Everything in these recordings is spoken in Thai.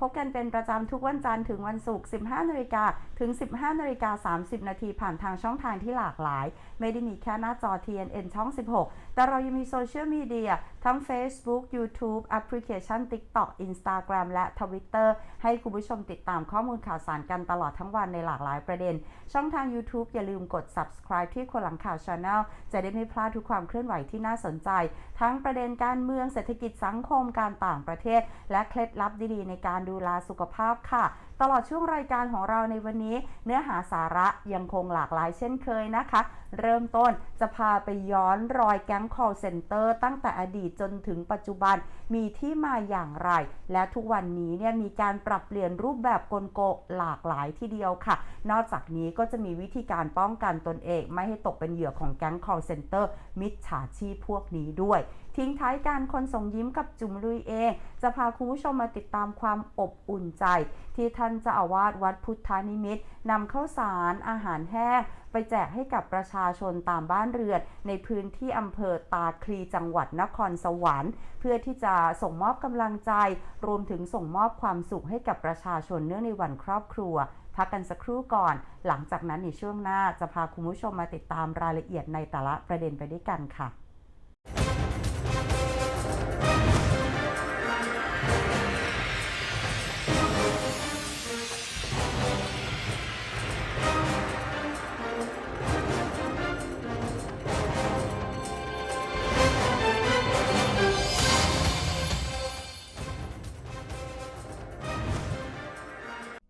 พบกันเป็นประจำทุกวันจันทร์ถึงวันศุกร์ 15นาฬิกาถึง 15นาฬิกา30 นาทีผ่านทางช่องทางที่หลากหลาย ไม่ได้มีแค่หน้าจอ TNN ช่อง 16 แต่เรายังมีโซเชียลมีเดียทั้ง Facebook YouTube แอปพลิเคชัน TikTok Instagram และ Twitter ให้คุณผู้ชมติดตามข้อมูลข่าวสารกันตลอดทั้งวันในหลากหลายประเด็น ช่องทาง YouTube อย่าลืมกด subscribe ที่คนหลังข่าว Channel จะได้ไม่พลาดทุกความเคลื่อนไหวที่น่าสนใจ ทั้งประเด็นการเมืองเศรษฐกิจสังคมการต่างประเทศ และเคล็ดลับดีๆในการดูแลสุขภาพค่ะ ตลอดช่วงรายการของเราในวันนี้ เนื้อหาสาระยังคงหลากหลายเช่นเคยนะคะ เริ่มต้นจะพาไปย้อนรอยแก๊ง call center ตั้งแต่อดีตจนถึงปัจจุบันมีที่มาอย่างไร และทุกวันนี้เนี่ยมีการปรับเปลี่ยนรูปแบบกลโกหลากหลายทีเดียวค่ะ นอกจากนี้ก็จะมีวิธีการป้องกันตนเอง ไม่ให้ตกเป็นเหยื่อของแก๊ง call center มิจฉาชีพพวกนี้ด้วยทิ้งท้ายการคนส่งยิ้มกับจุ๋มลุยเอง จะพาคุณผู้ชมมาติดตามความอบอุ่นใจ ที่ท่านเจ้าอาวาสวัดพุทธานิมิตนำข้าวสารอาหารแห้ง ไปแจกให้กับประชาชนตามบ้านเรือนในพื้นที่อำเภอตาคลีจังหวัดนครสวรรค์ เพื่อที่จะส่งมอบกำลังใจ รวมถึงส่งมอบความสุขให้กับประชาชนเนื่องในวันครอบครัว พักกันสักครู่ก่อน หลังจากนั้นในช่วงหน้าจะพาคุณผู้ชมมาติดตามรายละเอียดในแต่ละประเด็นไปด้วยกันค่ะ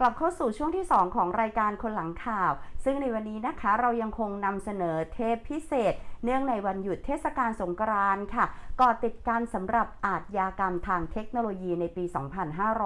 กลับเข้าสู่ช่วงที่ 2 ของรายการคนหลังข่าว ซึ่งในวันนี้นะคะเรายังคงนำเสนอเทปพิเศษ เนื่องในวันหยุดเทศกาลสงกรานต์ค่ะก่อติดการสำหรับอาทยากรรมทางเทคโนโลยีในปี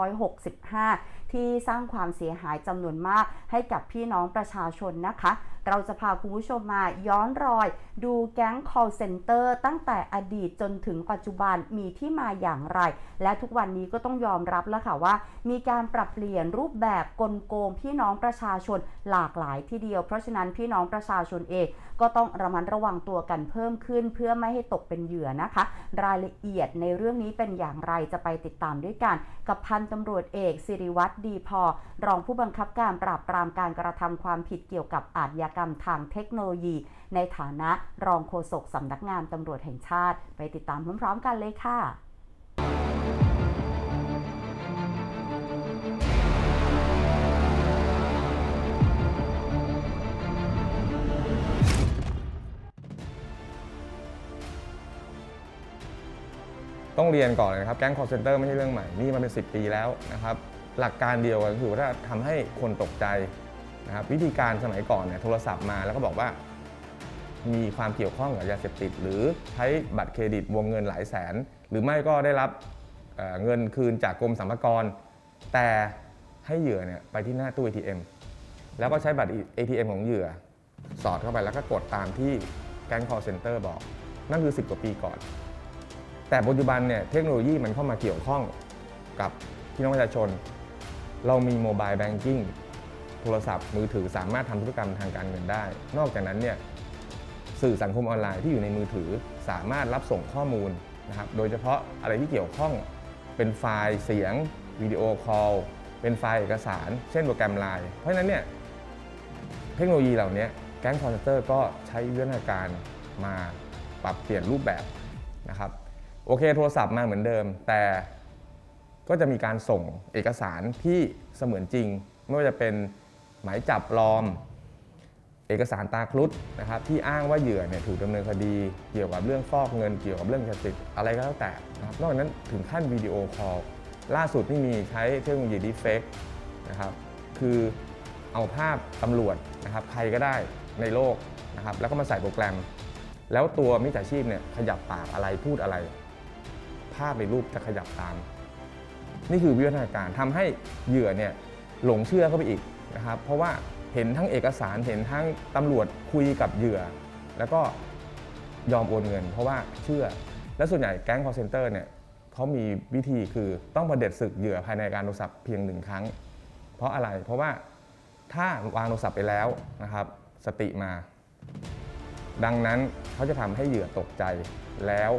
2565 ที่สร้างความเสียหายจำนวนมากให้กับพี่น้องประชาชนนะคะ เราจะพาคุณผู้ชมมาย้อนรอย ดูแก๊ง call center ตั้งแต่อดีตจนถึงปัจจุบันมีที่มาอย่างไร และทุกวันนี้ก็ต้องยอมรับแล้วค่ะว่า มีการปรับเปลี่ยนรูปแบบกลโกงพี่น้องประชาชนหลากหลายทีเดียว เพราะฉะนั้นพี่น้องประชาชนเองก็ต้องระมัดระวังตัวกันเพิ่มขึ้น เพื่อไม่ให้ตกเป็นเหยื่อนะคะ รายละเอียดในเรื่องนี้เป็นอย่างไรจะไปติดตามด้วยกัน กับพันตำรวจเอกสิริวัตรดีพอ รองผู้บังคับการปราบปรามการกระทำความผิดเกี่ยวกับอาชญากรรมทางเทคโนโลยี ในฐานะรองโฆษกสำนักงานตำรวจแห่งชาติ ไปติดตามพร้อมๆกันเลยค่ะ ต้องเรียนก่อนเลยนะครับแก๊ง call center ไม่ใช่เรื่องใหม่นี่มันเป็น 10 ปีแล้วนะครับหลักการเดียวกันคือว่าถ้าทำให้คนตกใจนะครับวิธีการสมัยก่อนเนี่ยโทรศัพท์มาแล้วก็บอกว่า มีความเกี่ยวข้องกับยาเสพติด หรือใช้บัตรเครดิตวงเงินหลายแสน หรือไม่ก็ได้รับเอ่อเงินคืนจากกรมสรรพากร แต่ให้เหยื่อเนี่ยไปที่หน้าตู้ ATM แล้วก็ใช้บัตร ATM ของเหยื่อ สอดเข้าไปแล้วก็กดตามที่แก๊ง call center บอก นั่นคือ 10 กว่าปีก่อน แต่ปัจจุบันเนี่ยเทคโนโลยีมันเข้ามาเกี่ยวข้องกับพี่น้องประชาชน เรามีโมบายแบงกิ้งโทรศัพท์มือถือสามารถทำธุรกรรมทางการเงินได้ นอกจากนั้นเนี่ยสื่อสังคมออนไลน์ที่อยู่ในมือถือสามารถรับส่งข้อมูลนะครับโดยเฉพาะอะไรที่เกี่ยวข้องเป็นไฟล์เสียงวิดีโอคอลเป็นไฟล์เอกสาร เช่นโปรแกรมไลน์เพราะฉะนั้นเนี่ยเทคโนโลยีเหล่านี้แก๊งคอร์เซนเตอร์ก็ใช้วิวัฒนาการมาปรับเปลี่ยนรูปแบบนะครับ โอเคโทรศัพท์มาเหมือนเดิม แต่ก็จะมีการส่งเอกสารที่เสมือนจริง ไม่ว่าจะเป็นหมายจับปลอม เอกสารตาครุฑนะครับที่อ้างว่าเหยื่อเนี่ยถูกดำเนินคดี เกี่ยวกับเรื่องฟอกเงินเกี่ยวกับเรื่องยาเสพติดอะไรก็แล้วแต่นะครับนอกจากนั้นถึงขั้นวิดีโอคอลล่าสุดที่มีใช้เทคโนโลยีดีเฟกนะครับคือเอาภาพตำรวจนะครับใครก็ได้ในโลกนะครับแล้วก็มาใส่โปรแกรม แล้วตัวมิจฉาชีพเนี่ยขยับปากอะไรพูดอะไราพในรูปจะขยับตาม นี่คือวิวัฒนาการทำให้เหยื่อเนี่ยหลงเชื่อเข้าไปอีกนะครับ เพราะว่าเห็นทั้งเอกสารเห็นทั้งตำรวจคุยกับเหยื่อ แล้วก็ยอมโอนเงิน เพราะว่าเชื่อ และส่วนใหญ่แก๊ง call center เนี่ยเขามีวิธีคือต้องประเด็จศึกเหยื่อภายในการโทรศัพท์เพียงหนึ่งครั้ง เพราะอะไรเพราะว่าถ้าวางโทรศัพท์ไปแล้วนะครับ สติมา ดังนั้นเขาจะทำให้เหยื่อตกใจแล้ว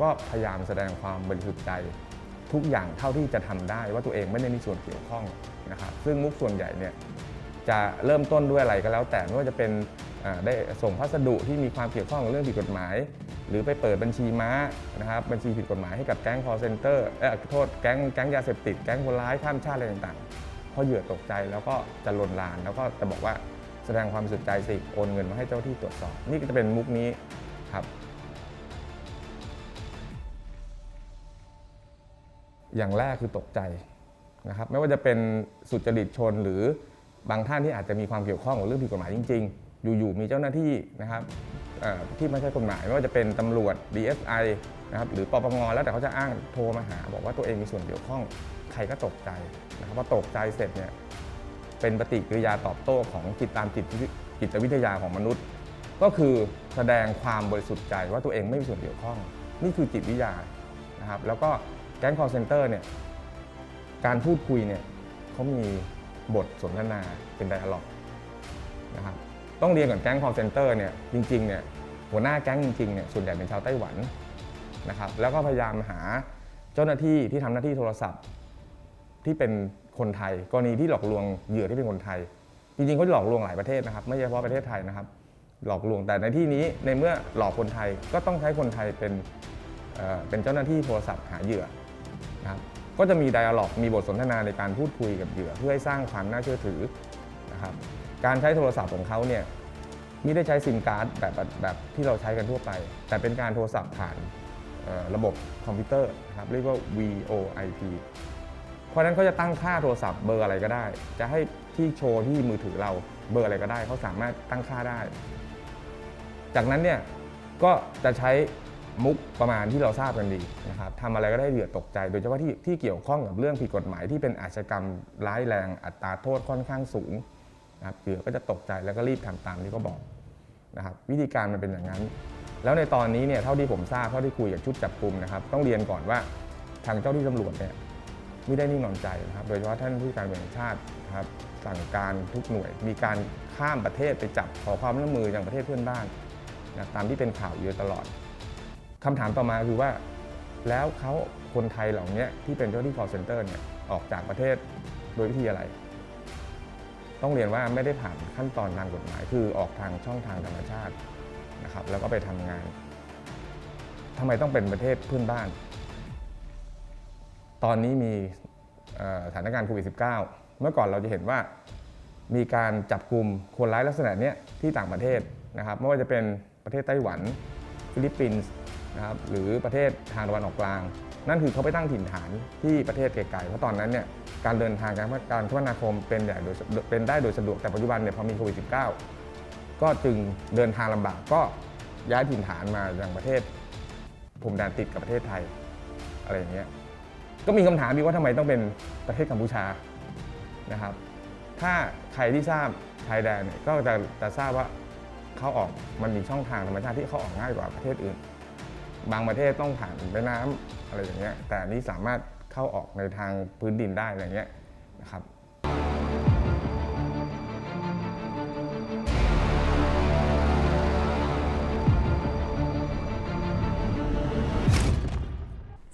ก็พยายามแสดงความบริสุทธิ์ใจ ทุกอย่างเท่าที่จะทำได้ว่าตัวเองไม่ได้มีส่วนเกี่ยวข้องนะครับซึ่งมุกส่วนใหญ่เนี่ยจะเริ่มต้นด้วยอะไรก็แล้ว แต่ไม่ว่าจะเป็นได้ส่งพัสดุที่มีความเกี่ยวข้องกับเรื่องผิดกฎหมาย หรือไปเปิดบัญชีม้านะครับบัญชีผิดกฎหมายให้กับแก๊ง call center เออโทษแก๊งแก๊งยาเสพติดแก๊งคนร้ายข้ามชาติอะไรต่างๆพอเหยื่อตกใจแล้วก็จะลนลาน แล้วก็จะบอกว่าแสดงความบริสุทธิ์ใจสิโอนเงินมาให้เจ้าที่ตรวจสอบ นี่ก็จะเป็นมุกนี้ครับ อย่างแรกคือตกใจนะครับไม่ว่าจะเป็นสุจริตชนหรือบางท่านที่อาจจะมีความเกี่ยวข้องกับเรื่องผิดกฎหมายจริง ๆ อยู่ๆมีเจ้าหน้าที่นะครับที่ไม่ใช่กฎหมายไม่ว่าจะเป็นตำรวจ DSI นะครับหรือปปงแล้วแต่เขาจะอ้างโทรมาหา บอกว่าตัวเองมีส่วนเกี่ยวข้องใครก็ตกใจนะครับพอตกใจเสร็จเนี่ยเป็นปฏิกิริยาตอบโต้ของจิตตามจิตจิตวิทยาของมนุษย์ ก็คือแสดงความบริสุทธิ์ใจว่าตัวเองไม่มีส่วนเกี่ยวข้อง นี่คือจิตวิทยานะครับแล้วก็ แก๊ง call center เนี่ยการพูดคุยเนี่ยเขามีบทสนทนาเป็นไดอะล็อกนะครับต้องเรียนก่อนแก๊ง call center เนี่ยจริงๆเนี่ยหัวหน้าแก๊งจริงๆเนี่ยส่วนใหญ่เป็นชาวไต้หวันนะครับแล้วก็พยายามหาเจ้าหน้าที่ที่ทำหน้าที่โทรศัพท์ ที่เป็นคนไทยกรณีที่หลอกลวงเหยื่อที่เป็นคนไทย จริงๆเขาหลอกลวงหลายประเทศนะครับ ไม่ใช่เฉพาะประเทศไทยนะครับ หลอกลวงแต่ในที่นี้ในเมื่อหลอกคนไทยก็ต้องใช้คนไทยเป็นเเป็นเจ้าหน้าที่โทรศัพท์หาเหยื่อ นะครับก็จะมีไดอะล็อกมีบทสนทนาในการพูดคุยกับเหยื่อ เพื่อให้สร้างความน่าเชื่อถือนะครับการใช้โทรศัพท์ของเขาเนี่ยไม่ได้ใช้ซิมการ์ดแบบแบบที่เราใช้กันทั่วไป แต่เป็นการโทรศัพท์ผ่านระบบคอมพิวเตอร์ครับเรียกว่า VoIP เพราะนั้นเขาจะตั้งค่าโทรศัพท์เบอร์อะไรก็ได้ จะให้ที่โชว์ที่มือถือเราเบอร์อะไรก็ได้เขาสามารถตั้งค่าได้ จากนั้นเนี่ยก็จะใช้ มุกประมาณที่เราทราบกันดีนะครับทำอะไรก็ได้เหยื่อตกใจ โดยเฉพาะที่ที่เกี่ยวข้องกับเรื่องผิดกฎหมายที่เป็นอาชญากรรมร้ายแรงอัตราโทษค่อนข้างสูงนะครับเหยื่อก็จะตกใจแล้วก็รีบทำตามที่เขาบอกนะครับวิธีการมันเป็นอย่างนั้น แล้วในตอนนี้เนี่ยเท่าที่ผมทราบเท่าที่คุยกับชุดจับกลุ่มนะครับต้องเรียนก่อนว่าทางเจ้าที่ตำรวจเนี่ยไม่ได้นิ่งนอนใจนะครับโดยเฉพาะท่านผู้การแห่งชาตินะครับสั่งการทุกหน่วย มีการข้ามประเทศไปจับขอความร่วมมืออย่างประเทศเพื่อนบ้านนะตามที่เป็นข่าวอยู่ตลอด คำถามต่อมาคือว่า แล้วเขาคนไทยเหล่านี้ที่เป็นเจ้าหน้าที่ call center เนี่ยออกจากประเทศโดยวิธีอะไร ต้องเรียนว่าไม่ได้ผ่านขั้นตอนทางกฎหมาย คือออกทางช่องทางธรรมชาตินะครับ แล้วก็ไปทำงานทำไมต้องเป็นประเทศเพื่อนบ้าน ตอนนี้มีสถานการณ์โควิด -19 เมื่อก่อนเราจะเห็นว่ามีการจับกลุ่มคนร้ายลักษณะเนี้ยที่ต่างประเทศนะครับ ไม่ว่าจะเป็นประเทศไต้หวัน ฟิลิปปินส์ นะครับหรือประเทศทางตะวันออกกลาง นั่นคือเขาไปตั้งถิ่นฐานที่ประเทศไกลๆเพราะตอนนั้นเนี่ยการเดินทางการการคมนาคมเป็นอย่โดยเป็นได้โดยสะดวกแต่ปัจจุบันเนี่ยพอมีโควิด -19 ก็จึงเดินทางลำบากก็ย้ายถิ่นฐานมาอย่างประเทศพรมแดนติดกับประเทศไทยอะไรอย่างเงี้ยก็มีคำถามอีกว่าทำไมต้องเป็นประเทศกัมพูชานะครับ ถ้าใครที่ทราบชายแดนเนี่ยก็จะจะทราบว่าเขาออกมันมีช่องทางธรรมชาติที่เขาออกง่ายกว่าประเทศอื่น บางประเทศต้องผ่านแม่น้ำอะไรอย่างเงี้ยแต่อันนี้สามารถเข้าออกในทางพื้นดินได้อะไรเงี้ยนะครับ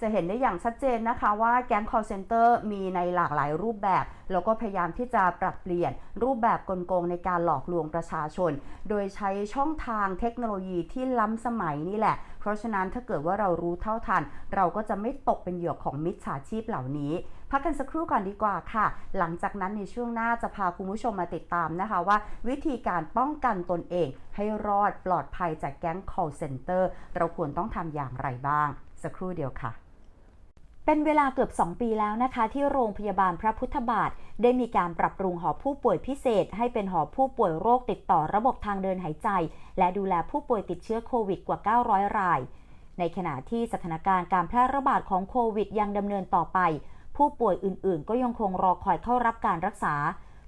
จะเห็นได้อย่างชัดเจนนะคะว่าแก๊ง call center มีในหลากหลายรูปแบบ แล้วก็พยายามที่จะปรับเปลี่ยนรูปแบบกลโกงในการหลอกลวงประชาชน โดยใช้ช่องทางเทคโนโลยีที่ล้ำสมัยนี่แหละ เพราะฉะนั้นถ้าเกิดว่าเรารู้เท่าทัน เราก็จะไม่ตกเป็นเหยื่อของมิจฉาชีพเหล่านี้ พักกันสักครู่ก่อนดีกว่าค่ะ หลังจากนั้นในช่วงหน้าจะพาคุณผู้ชมมาติดตามนะคะว่า วิธีการป้องกันตนเอง ให้รอดปลอดภัยจากแก๊ง call center เราควรต้องทำอย่างไรบ้าง สักครู่เดียวค่ะ เป็นเวลาเกือบ 2 ปีแล้วนะคะ ที่โรงพยาบาลพระพุทธบาท ได้มีการปรับปรุงหอผู้ป่วยพิเศษ ให้เป็นหอผู้ป่วยโรคติดต่อระบบทางเดินหายใจ และดูแลผู้ป่วยติดเชื้อโควิดกว่า 900 ราย ในขณะที่สถานการณ์การแพร่ระบาดของโควิดยังดำเนินต่อไป ผู้ป่วยอื่นๆ ก็ยังคงรอคอยเข้ารับการรักษา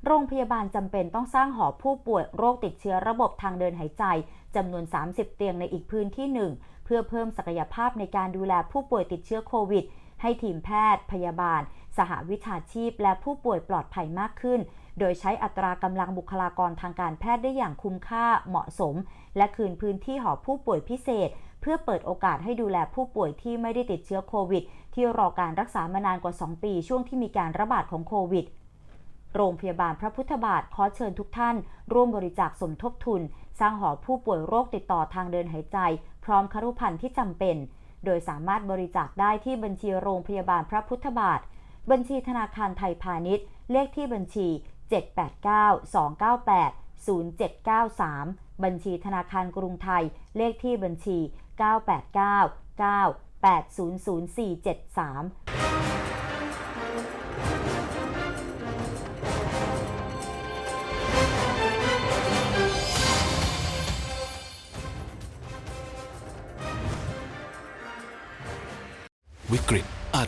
โรงพยาบาลจำเป็นต้องสร้างหอผู้ป่วยโรคติดเชื้อระบบทางเดินหายใจจำนวน 30 เตียงในอีกพื้นที่หนึ่งเพื่อเพิ่มศักยภาพในการดูแลผู้ป่วยติดเชื้อโควิด ให้ทีมแพทย์ พยาบาล สหวิชาชีพ และผู้ป่วยปลอดภัยมากขึ้น โดยใช้อัตรากำลังบุคลากรทางการแพทย์ได้อย่างคุ้มค่าเหมาะสม และคืนพื้นที่หอผู้ป่วยพิเศษ เพื่อเปิดโอกาสให้ดูแลผู้ป่วยที่ไม่ได้ติดเชื้อโควิด ที่รอการรักษามานานกว่า 2 ปี ช่วงที่มีการระบาดของโควิดโรงพยาบาลพระพุทธบาทขอเชิญทุกท่าน ร่วมบริจาคสมทบทุน สร้างหอผู้ป่วยโรคติดต่อทางเดินหายใจ พร้อมครุภัณฑ์ที่จำเป็น โดยสามารถบริจาคได้ที่บัญชีโรงพยาบาลพระพุทธบาท บัญชีธนาคารไทยพาณิชย์ เลขที่บัญชี 789 298 0793 บัญชีธนาคารกรุงไทย เลขที่บัญชี 989 9 800473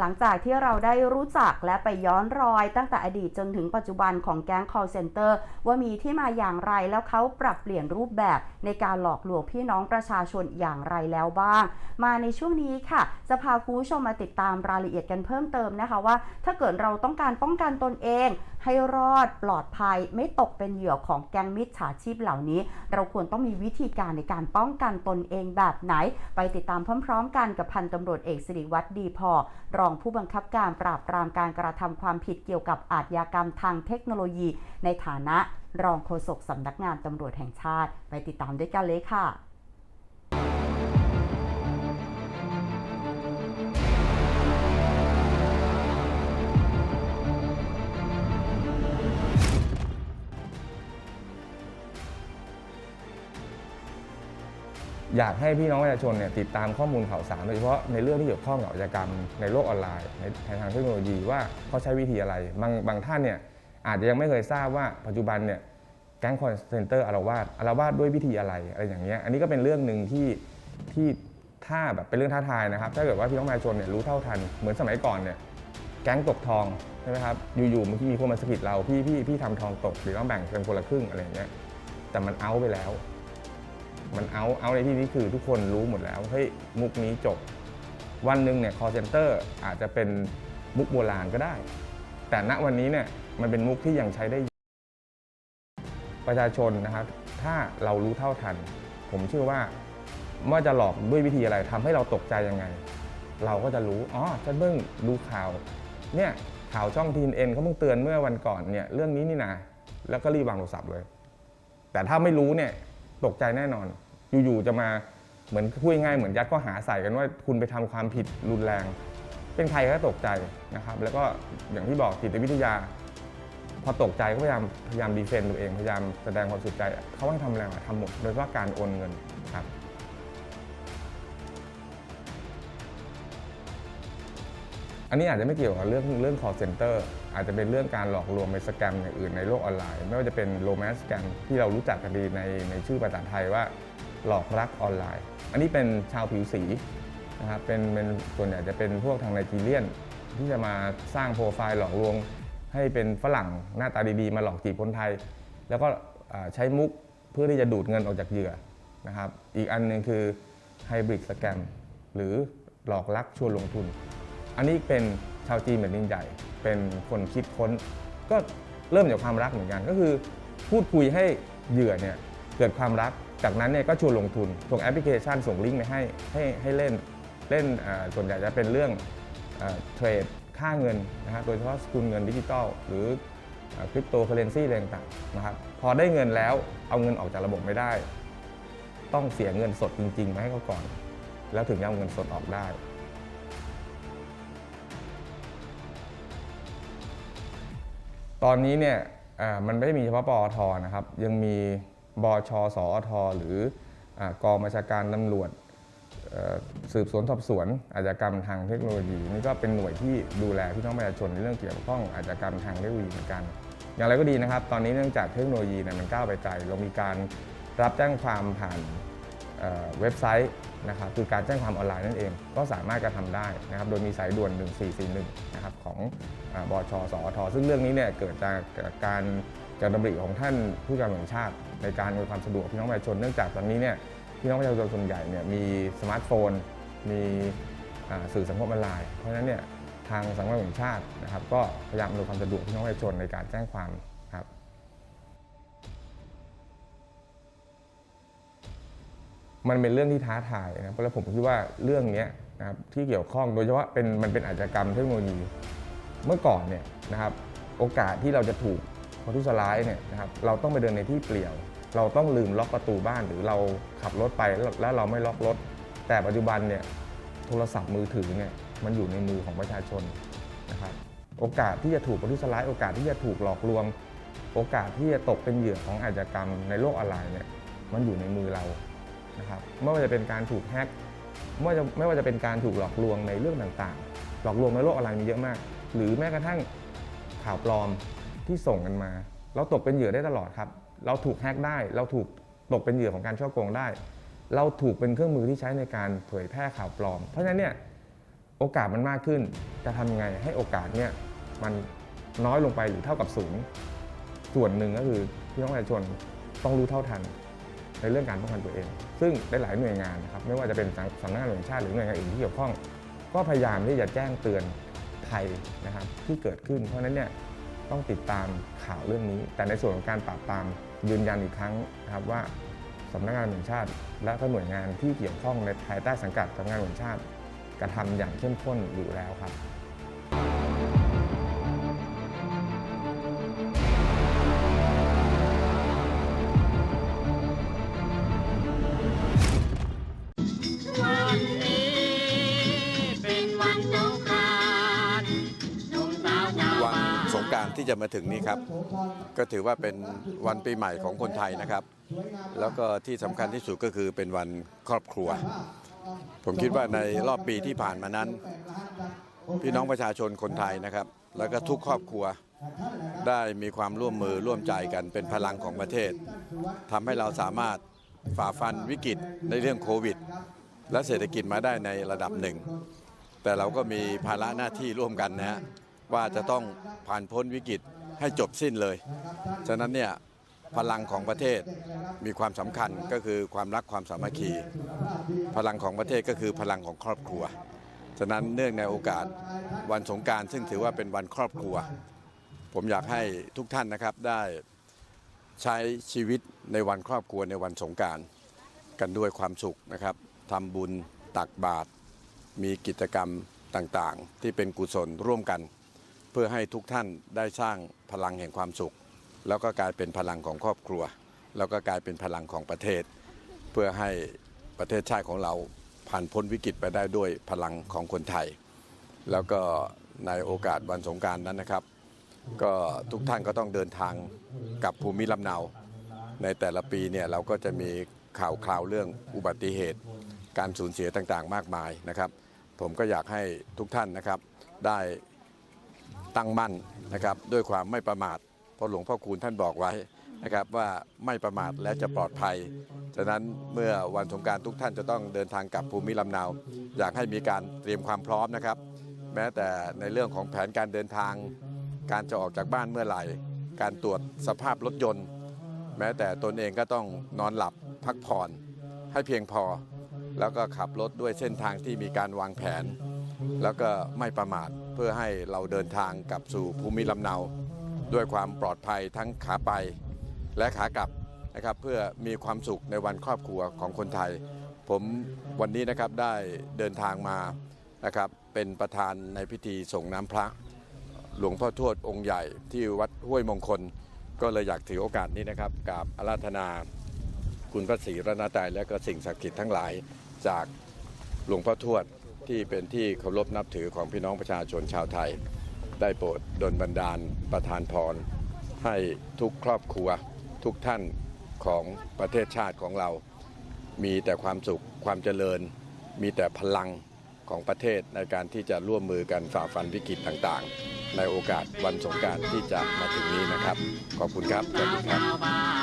หลังจากที่เราได้รู้จักและไปย้อนรอยตั้งแต่อดีตจนถึงปัจจุบันของแก๊ง call center ว่ามีที่มาอย่างไรแล้วเขาปรับเปลี่ยนรูปแบบในการหลอกลวงพี่น้องประชาชนอย่างไรแล้วบ้าง มาในช่วงนี้ค่ะ จะพาคุณผู้ชมมาติดตามรายละเอียดกันเพิ่มเติมนะคะว่า ถ้าเกิดเราต้องการป้องกันตนเองให้รอดปลอดภัยไม่ตกเป็นเหยื่อของแก๊งมิจฉาชีพเหล่านี้ เราควรต้องมีวิธีการในการป้องกันตนเองแบบไหน ไปติดตามพร้อม ๆ กันกับพันตำรวจเอกสิริวัตรดีพอ รองผู้บังคับการปราบปรามการกระทำความผิดเกี่ยวกับอาชญากรรมทางเทคโนโลยี ในฐานะรองโฆษกสำนักงานตำรวจแห่งชาติ ไปติดตามด้วยกันเลยค่ะ อยากให้พี่น้องประชาชนเนี่ยติดตามข้อมูลข่าวสารโดยเฉพาะในเรื่องที่เกี่ยวข้องกับอาชญากรรมในโลกออนไลน์ในทางเทคโนโลยีว่าเขาใช้วิธีอะไร บางบางท่านเนี่ยอาจจะยังไม่เคยทราบว่าปัจจุบันเนี่ยแก๊งคอนเซนเตอร์อารวาสอารวาสด้วยวิธีอะไรอะไรอย่างเงี้ยอันนี้ก็เป็นเรื่องหนึ่งที่ที่ถ้าแบบเป็นเรื่องท้าทายนะครับ ถ้าเกิดว่าพี่น้องประชาชนเนี่ยรู้เท่าทัน เหมือนสมัยก่อนเนี่ยแก๊งตกทองใช่ไหมครับอยู่ๆมันมีคนมาสะกิดเราพี่พี่พี่ทำทองตกหรือต้องแบ่งเป็นคนละครึ่งอะไรอย่างเงี้ยแต่มันเอาไปแล้ว มันเอาเอาในที่นี้คือทุกคนรู้หมดแล้วเฮ้ยมุกนี้จบ วันหนึ่งเนี่ย call center อาจจะเป็นมุกโบราณก็ได้ แต่ณวันนี้เนี่ยมันเป็นมุกที่ยังใช้ได้ ประชาชนนะครับ ถ้าเรารู้เท่าทัน ผมเชื่อว่าเมื่อจะหลอกด้วยวิธีอะไรทำให้เราตกใจยังไง เราก็จะรู้อ๋อฉันเพิ่งดูข่าวเนี่ยข่าวช่องทีนเอ็นเขาเพิ่งเตือนเมื่อวันก่อนเนี่ยเรื่องนี้นี่นะแล้วก็รีบวางโทรศัพท์เลย แต่ถ้าไม่รู้เนี่ย ตกใจแน่นอน อยู่ๆจะมาเหมือนพูดง่ายเหมือนยัดข้อหาใส่กันว่าคุณไปทำความผิดรุนแรง เป็นใครก็ตกใจนะครับ แล้วก็อย่างที่บอกจิตวิทยา พอตกใจก็พยายามพยายามดีเฟนต์ตัวเองพยายามแสดงความสุดใจเขาให้ทำอะไรทำหมดโดยเฉพาะการโอนเงินครับ อันนี้อาจจะไม่เกี่ยวกับเรื่องเรื่อง call center อาจจะเป็นเรื่องการหลอกลวงไปสแกมอย่างอื่นในโลกออนไลน์ ไม่ว่าจะเป็น romance scam ที่เรารู้จักกันดีในในชื่อภาษาไทยว่าหลอกรักออนไลน์ อันนี้เป็นชาวผิวสีนะครับเป็นเป็นส่วนใหญ่จะเป็นพวกทางไนจีเรียน ที่จะมาสร้างโปรไฟล์หลอกลวง ให้เป็นฝรั่งหน้าตาดีๆ มาหลอกจีบคนไทย แล้วก็ใช้มุกเพื่อที่จะดูดเงินออกจากเหยื่อนะครับอีกอันหนึ่งคือไฮบริดสแกมหรือหลอกลักชวนลงทุน อันนี้เป็นชาวจีนแผ่นดินใหญ่เป็นคนคิดค้น ก็เริ่มจากความรักเหมือนกันก็คือ พูดคุยให้เหยื่อเนี่ยเกิดความรักจากนั้นเนี่ยก็ชวนลงทุนส่งแอปพลิเคชันส่งลิงก์ไปให้ให้ให้เล่นเล่นส่วนใหญ่จะเป็นเรื่องเทรดค่าเงินนะครับโดยเฉพาะสกุลเงินดิจิตอลหรือคริปโตเคอเรนซีอะไรต่างๆนะครับพอได้เงินแล้วเอาเงินออกจากระบบไม่ได้ ต้องเสียเงินสดจริงๆมาให้เขาก่อน แล้วถึงจะเอาเงินสดออกได้ ตอนนี้เนี่ยมันไม่ได้มีเฉพาะปอทนะครับ ยังมีบชสอทหรืออกองบัญชาการตำรวจสืบสวนสอบสวนอาชญากรรมทางเทคโนโลยีนี่ก็เป็นหน่วยที่ดูแลพี่น้องประชาชนในเรื่องเกี่ยวข้องอาชญากรรมทางเทคโนโลยีเหมือนกัน อย่างไรก็ดีนะครับ ตอนนี้เนื่องจากเทคโนโลยีเนี่ยมันก้าวไปไกลเรามีการรับแจ้งความผ่าน เว็บไซต์นะครับคือการแจ้งความออนไลน์นั่นเอง ก็สามารถกระทำได้นะครับโดยมีสายด่วน 1441นะครับของเอ่อบชสอทซึ่งเรื่องนี้เนี่ยเกิดจากการการดำริของท่านผู้การแห่งชาติ ในการอำนวยความสะดวกพี่น้องประชาชนเนื่องจากตอนนี้เนี่ยพี่น้องประชาชนส่วนใหญ่เนี่ยมีสมาร์ทโฟน มีสื่อสังคมออนไลน์ เพราะฉะนั้นเนี่ยทางสังคมแห่งชาตินะครับก็พยายามอำนวยความสะดวกพี่น้องประชาชนในการแจ้งความ มันเป็นเรื่องที่ท้าทายนะครับแล้วผมคิดว่าเรื่องนี้นะครับที่เกี่ยวข้องโดยเฉพาะเป็นมันเป็นอาชญากรรมเทคโนโลยีเมื่อก่อนเนี่ยนะครับโอกาสที่เราจะถูกพอทุสลายเนี่ยนะครับเราต้องไปเดินในที่เปลี่ยว เราต้องลืมล็อกประตูบ้านหรือเราขับรถไปแล้วเราไม่ล็อกรถ แต่ปัจจุบันเนี่ยโทรศัพท์มือถือเนี่ยมันอยู่ในมือของประชาชนนะครับโอกาสที่จะถูกพอทุสลายโอกาสที่จะถูกหลอกลวง โอกาสที่จะตกเป็นเหยื่อของอาชญากรรมในโลกออนไลน์เนี่ยมันอยู่ในมือเรา นะครับไม่ว่าจะเป็นการถูกแฮ็กไม่ว่าจะไม่ว่าจะเป็นการถูกหลอกลวงในเรื่องต่างๆ หลอกลวงในโลกออนไลน์มีเยอะมาก หรือแม้กระทั่งข่าวปลอมที่ส่งกันมา เราตกเป็นเหยื่อได้ตลอดครับ เราถูกแฮ็กได้ เราถูกตกเป็นเหยื่อของการช่อโกงได้ เราถูกเป็นเครื่องมือที่ใช้ในการเผยแพร่ข่าวปลอม เพราะฉะนั้นเนี่ยโอกาสมันมากขึ้น จะทำยังไงให้โอกาสเนี่ยมันน้อยลงไปหรือเท่ากับศูนย์ส่วนหนึ่งก็คือพี่น้องประชาชนต้องรู้เท่าทัน ในเรื่องการป้องกันตัวเอง ซึ่งหลายหน่วยงานนะครับไม่ว่าจะเป็นสำนักงานตำรวจแห่งชาติหรือหน่วยงานอื่นที่เกี่ยวข้อง ก็พยายามที่จะแจ้งเตือนภัยนะครับที่เกิดขึ้น เพราะฉะนั้นเนี่ยต้องติดตามข่าวเรื่องนี้ แต่ในส่วนของการปราบปรามยืนยันอีกครั้งนะครับว่าสำนักงานตำรวจแห่งชาติ และก็หน่วยงานที่เกี่ยวข้องในภายใต้สังกัดสำนักงานตำรวจแห่งชาติกระทำอย่างเข้มข้นอยู่แล้วครับ การที่จะมาถึงนี้ครับ ก็ถือว่าเป็นวันปีใหม่ของคนไทยนะครับ แล้วก็ที่สำคัญที่สุดก็คือเป็นวันครอบครัว ผมคิดว่าในรอบปีที่ผ่านมานั้น พี่น้องประชาชนคนไทยนะครับ แล้วก็ทุกครอบครัวได้มีความร่วมมือร่วมใจกันเป็นพลังของประเทศทำให้เราสามารถฝ่าฟันวิกฤตในเรื่องโควิด และเศรษฐกิจมาได้ในระดับหนึ่ง แต่เราก็มีภาระหน้าที่ร่วมกันนะฮะ ว่าจะต้องผ่านพ้นวิกฤตให้จบสิ้นเลย ฉะนั้นเนี่ยพลังของประเทศมีความสำคัญก็คือความรักความสามัคคี พลังของประเทศก็คือพลังของครอบครัว ฉะนั้นเนื่องในโอกาสวันสงการซึ่งถือว่าเป็นวันครอบครัว ผมอยากให้ทุกท่านนะครับได้ใช้ชีวิตในวันครอบครัวในวันสงการกันด้วยความสุขนะครับทำบุญตักบาตรมีกิจกรรมต่างๆ ที่เป็นกุศลร่วมกัน เพื่อให้ทุกท่านได้สร้างพลังแห่งความสุข แล้วก็กลายเป็นพลังของครอบครัว แล้วก็กลายเป็นพลังของประเทศ เพื่อให้ประเทศชาติของเราผ่านพ้นวิกฤตไปได้ด้วยพลังของคนไทย แล้วก็ในโอกาสวันสงการนั้นนะครับ ก็ทุกท่านก็ต้องเดินทางกลับภูมิลำเนา ในแต่ละปีเนี่ยเราก็จะมีข่าวคราวเรื่องอุบัติเหตุ การสูญเสียต่างๆ มากมายนะครับ ผมก็อยากให้ทุกท่านนะครับได้ ตั้งมั่นนะครับด้วยความไม่ประมาทเพราะหลวงพ่อคูณท่านบอกไว้นะครับว่าไม่ประมาทและจะปลอดภัย ฉะนั้นเมื่อวันสงการทุกท่านจะต้องเดินทางกลับภูมิลำเนา อยากให้มีการเตรียมความพร้อมนะครับ แม้แต่ในเรื่องของแผนการเดินทาง การจะออกจากบ้านเมื่อไหร่ การตรวจสภาพรถยนต์ แม้แต่ตนเองก็ต้องนอนหลับพักผ่อน ให้เพียงพอ แล้วก็ขับรถด้วยเส้นทางที่มีการวางแผน แล้วก็ไม่ประมาท พื่อให้เราเดินทางกลับสู่ภูมิลำเนา ด้วยความปลอดภัยทั้งขาไปและขากลับนะครับเพื่อมีความสุขในวันครอบครัวของคนไทย ผมวันนี้นะครับได้เดินทางมานะครับเป็นประธานในพิธีส่งน้ำพระ หลวงพ่อทวดองค์ใหญ่ที่วัดห้วยมงคล ก็เลยอยากถือโอกาสนี้นะครับกราบอาราธนาคุณพระศรีรัตนตรัยและก็สิ่งศักดิ์สิทธิ์ทั้งหลายจากหลวงพ่อทวด ที่เป็นที่เคารพนับถือของพี่น้องประชาชนชาวไทย ได้โปรดดลบันดาลประทานพร ให้ทุกครอบครัวทุกท่านของประเทศชาติของเรา มีแต่ความสุขความเจริญ มีแต่พลังของประเทศในการที่จะร่วมมือกันฝ่าฟันวิกฤตต่างๆ ในโอกาสวันสงการที่จะมาถึงนี้นะครับ ขอบคุณครับสวัสดีครับ